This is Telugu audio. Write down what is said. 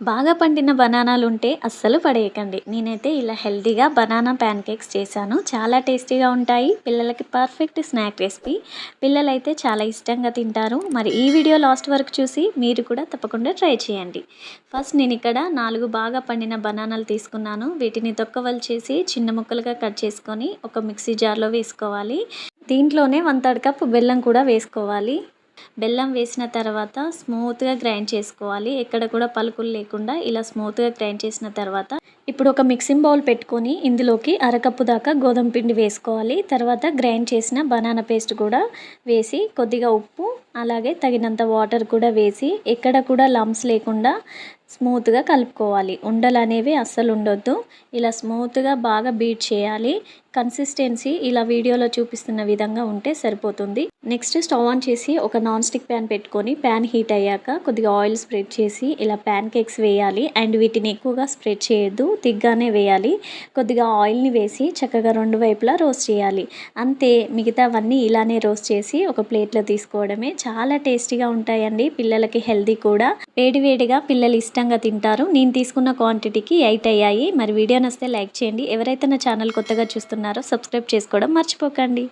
బాగా పండిన బనానాలు ఉంటే అస్సలు పడేయకండి. నేనైతే ఇలా హెల్దీగా బనానా ప్యాన్ కేక్స్ చేశాను. చాలా టేస్టీగా ఉంటాయి. పిల్లలకి పర్ఫెక్ట్ స్నాక్ రెసిపీ. పిల్లలైతే చాలా ఇష్టంగా తింటారు. మరి ఈ వీడియో లాస్ట్ వరకు చూసి మీరు కూడా తప్పకుండా ట్రై చేయండి. ఫస్ట్ నేను ఇక్కడ నాలుగు బాగా పండిన బనానాలు తీసుకున్నాను. వీటిని తొక్కవలు చేసి చిన్న ముక్కలుగా కట్ చేసుకొని ఒక మిక్సీ జార్లో వేసుకోవాలి. దీంట్లోనే వన్ థర్డ్ కప్ బెల్లం కూడా వేసుకోవాలి. బెల్లం వేసిన తర్వాత స్మూత్గా గ్రైండ్ చేసుకోవాలి. ఎక్కడ కూడా పలుకులు లేకుండా ఇలా స్మూత్గా గ్రైండ్ చేసిన తర్వాత ఇప్పుడు ఒక మిక్సింగ్ బౌల్ పెట్టుకొని ఇందులోకి అరకప్పు దాకా గోధుమ పిండి వేసుకోవాలి. తర్వాత గ్రైండ్ చేసిన బనానా పేస్ట్ కూడా వేసి కొద్దిగా ఉప్పు అలాగే తగినంత వాటర్ కూడా వేసి ఎక్కడ కూడా లమ్స్ లేకుండా స్మూత్గా కలుపుకోవాలి. ఉండలు అనేవి అస్సలు ఉండొద్దు. ఇలా స్మూత్గా బాగా బీట్ చేయాలి. కన్సిస్టెన్సీ ఇలా వీడియోలో చూపిస్తున్న విధంగా ఉంటే సరిపోతుంది. నెక్స్ట్ స్టవ్ ఆన్ చేసి ఒక నాన్ స్టిక్ ప్యాన్ పెట్టుకొని ప్యాన్ హీట్ అయ్యాక కొద్దిగా ఆయిల్ స్ప్రెడ్ చేసి ఇలా ప్యాన్ కేక్స్ వేయాలి. అండ్ వీటిని ఎక్కువగా స్ప్రెడ్ చేయొద్దు. తిగ్గానే వేయాలి. కొద్దిగా ఆయిల్ని వేసి చక్కగా రెండు వైపులా రోస్ట్ చేయాలి. అంతే మిగతావన్నీ ఇలానే రోస్ట్ చేసి ఒక ప్లేట్లో తీసుకోవడమే. చాలా టేస్టీగా ఉంటాయండి పిల్లలకి హెల్దీ కూడా. వేడివేడిగా పిల్లలు ఇష్టంగా తింటారు. నేను తీసుకున్న క్వాంటిటీకి ఎయిట్ అయ్యాయి. మరి వీడియో నస్తే లైక్ చేయండి. ఎవరైతే నా ఛానల్ కొత్తగా చూస్తున్నారో సబ్స్క్రైబ్ చేసుకోవడం మర్చిపోకండి.